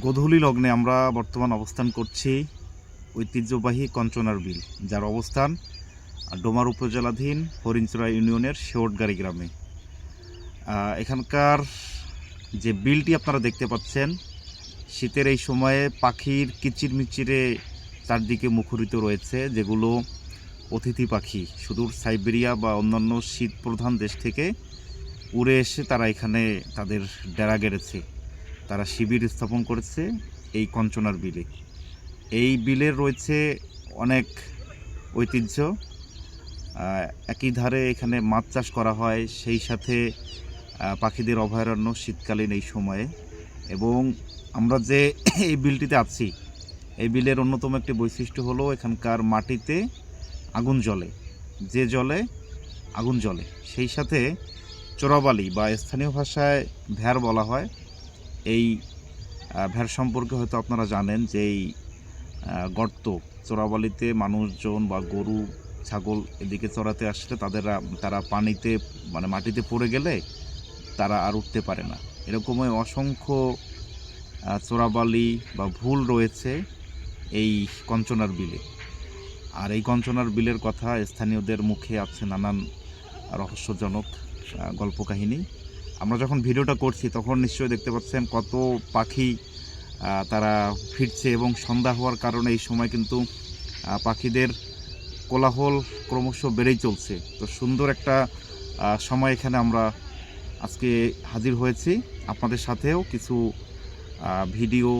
গোধূলি লগ্নে আমরা বর্তমান অবস্থান করছি ঐতিহ্যবাহী কঞ্চনার বিল, যার অবস্থান ডোমার উপজেলাধীন হরিণচুরা ইউনিয়নের শেওটগাড়ি গ্রামে। এখানকার যে বিলটি আপনারা দেখতে পাচ্ছেন, শীতের এই সময়ে পাখির কিচিরমিচিরে চারদিকে মুখরিত রয়েছে, যেগুলো অতিথি পাখি, সুদূর সাইবেরিয়া বা অন্যান্য শীত প্রধান দেশ থেকে উড়ে এসে তারা এখানে তাদের ডেরা গেড়েছে। তারা শিবির স্থাপন করেছে এই কঞ্চনার বিলে। এই বিলের রয়েছে অনেক ঐতিহ্য। একই ধারে এখানে মাছ চাষ করা হয়, সেই সাথে পাখিদের অভয়ারণ্য শীতকালীন এই সময়ে। এবং আমরা যে এই বিলটিতে আছি, এই বিলের অন্যতম একটি বৈশিষ্ট্য হলো এখানকার মাটিতে আগুন জ্বলে। যে জলে আগুন জ্বলে। সেই সাথে চোরাবালি বা স্থানীয় ভাষায় ভ্যার বলা হয়। এই ভ্যার সম্পর্কে হয়তো আপনারা জানেন যে এই গর্ত, চোরাবালিতে মানুষজন বা গরু, ছাগল এদিকে চড়াতে আসলে তাদের, তারা পানিতে মানে মাটিতে পড়ে গেলে তারা আর উঠতে পারে না। এরকমই অসংখ্য চোরাবালি বা ভুল রয়েছে এই কঞ্চনার বিলে। আর এই কঞ্চনার বিলের কথা স্থানীয়দের মুখে আছে নানান রহস্যজনক গল্প কাহিনী আমরা যখন ভিডিওটা করছি, তখন নিশ্চয়ই দেখতে পাচ্ছেন কত পাখি তারা ফিরছে এবং সন্ধ্যা হওয়ার কারণে এই সময় কিন্তু পাখিদের কোলাহল ক্রমশ বেড়েই চলছে। তো সুন্দর একটা সময় এখানে আমরা আজকে হাজির হয়েছি। আপনাদের সাথেও কিছু ভিডিও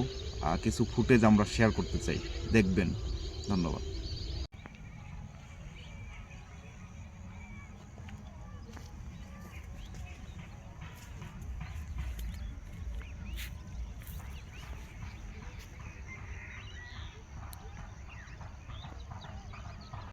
কিছু ফুটেজ আমরা শেয়ার করতে চাই। দেখবেন। ধন্যবাদ।